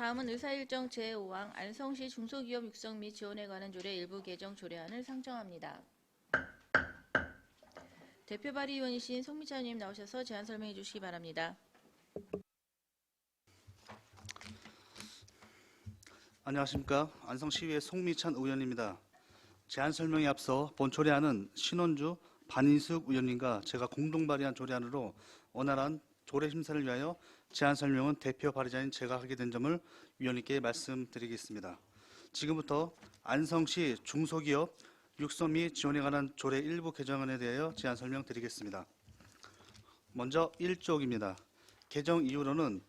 다음은 의사일정 제5항 안성시 중소기업 육성 및 지원에 관한 조례 일부 개정 조례안을 상정합니다. 대표 발의위원이신 송미찬 의원님 나오셔서 제안 설명해 주시기 바랍니다. 안녕하십니까 안성시의회 송미찬 의원입니다. 제안 설명에 앞서 본 조례안은 신원주 반인숙 의원님과 제가 공동 발의한 조례안으로 원활한 조례 심사를 위하여 제안 설명은 대표 발의자인 제가 하게 된 점을 위원님께 말씀드리겠습니다. 지금부터 안성시 중소기업 육성 및 지원에 관한 조례 일부 개정안에 대하여 제안 설명드리겠습니다. 먼저 1쪽입니다. 개정 이유로는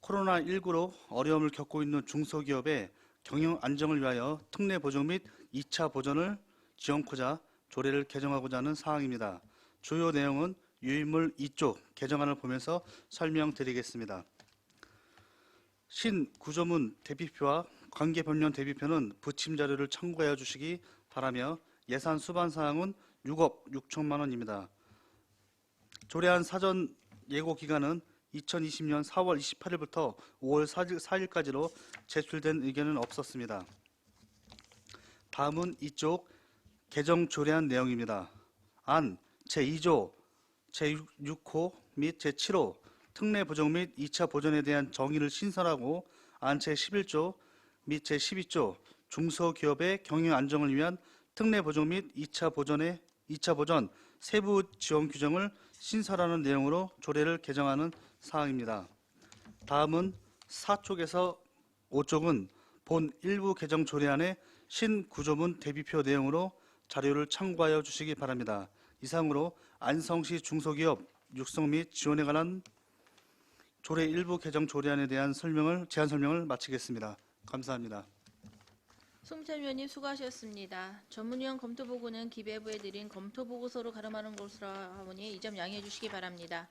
코로나19로 어려움을 겪고 있는 중소기업의 경영 안정을 위하여 특례 보정 및 2차 보전을 지원코자 조례를 개정하고자 하는 사항입니다. 주요 내용은 유인물 2쪽 개정안을 보면서 설명드리겠습니다. 신 구조문 대비표와 관계 변련 대비표는 부침 자료를 참고하여 주시기 바라며 예산 수반 사항은 6억 6천만 원입니다. 조례안 사전 예고 기간은 2020년 4월 28일부터 5월 4일, 까지로 제출된 의견은 없었습니다. 다음은 이쪽 개정 조례안 내용입니다. 안 제2조 제6호 및 제7호 특례 보정 및 2차 보전에 대한 정의를 신설하고 안 제11조 및 제12조 중소기업의 경영 안정을 위한 특례 보정 및 2차 보전의 2차 보전 세부 지원 규정을 신설하는 내용으로 조례를 개정하는 사항입니다. 다음은 4쪽에서 5쪽은 본 일부 개정 조례안의 신구조문 대비표 내용으로 자료를 참고하여 주시기 바랍니다. 이상으로 안성시 중소기업 육성 및 지원에 관한 조례 일부 개정 조례안에 대한 설명을 제안 설명을 마치겠습니다. 감사합니다. 송미찬 위원님 수고하셨습니다. 전문위원 검토 보고는 기재부에 드린 검토 보고서로 가름하는 것으로 하오니 이 점 양해해 주시기 바랍니다.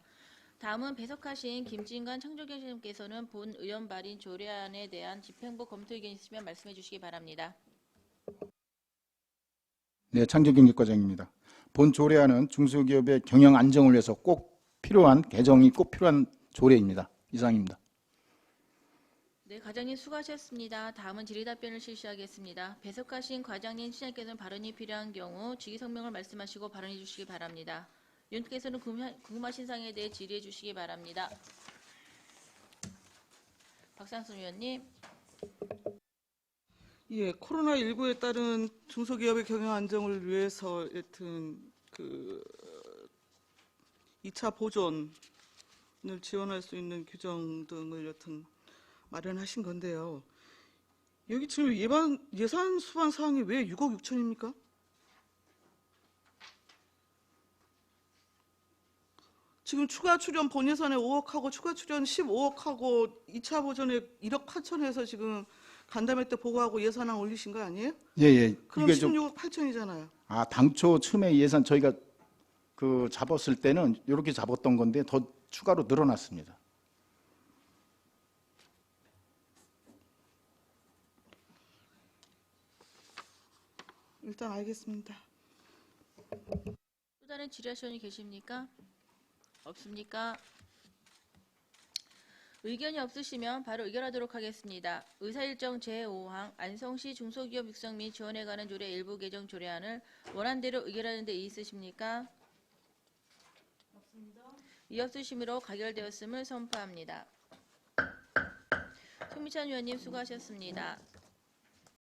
다음은 배석하신 김진관 창조경님께서는 본 의원 발의 조례안에 대한 집행부 검토 의견 있으면 말씀해 주시기 바랍니다. 네, 창조경제과장입니다. 본 조례안은 중소기업의 경영 안정을 위해서 꼭 필요한 개정이 꼭 필요한 조례입니다. 이상입니다. 네, 과장님 수고하셨습니다. 다음은 질의답변을 실시하겠습니다. 배석하신 과장님, 시장께서는 발언이 필요한 경우 직위 성명을 말씀하시고 발언해 주시기 바랍니다. 궁금하- 궁금하신 사항에 대해 질의해 주시기 바랍니다. 박상순 위원님. 예, 코로나19에 따른 중소기업의 경영 안정을 위해서 여튼 그 2차 보존을 지원할 수 있는 규정 등을 여튼 마련하신 건데요. 여기 지금 예반, 예산 수반 사항이 왜 6억 6천입니까? 지금 추가 출연 본 예산에 5억하고 추가 출연 15억하고 2차 보전에 1억 8천해서 지금 간담회 때 보고하고 예산안 올리신 거 아니에요? 예, 예. 그럼 이게 좀 16억 8천이잖아요. 아, 당초 처음에 예산 저희가 그 잡았을 때는 이렇게 잡았던 건데 더 추가로 늘어났습니다. 일단 알겠습니다. 또 다른 질의하시는 분 계십니까? 없습니까? 의견이 없으시면 바로 의결하도록 하겠습니다. 의사일정 제5항 안성시 중소기업 육성 및 지원에 관한 조례 일부 개정 조례안을 원안대로 의결하는 데 있으십니까? 없습니다. 이 없으심으로 가결되었음을 선포합니다. 송미찬 위원님 수고하셨습니다.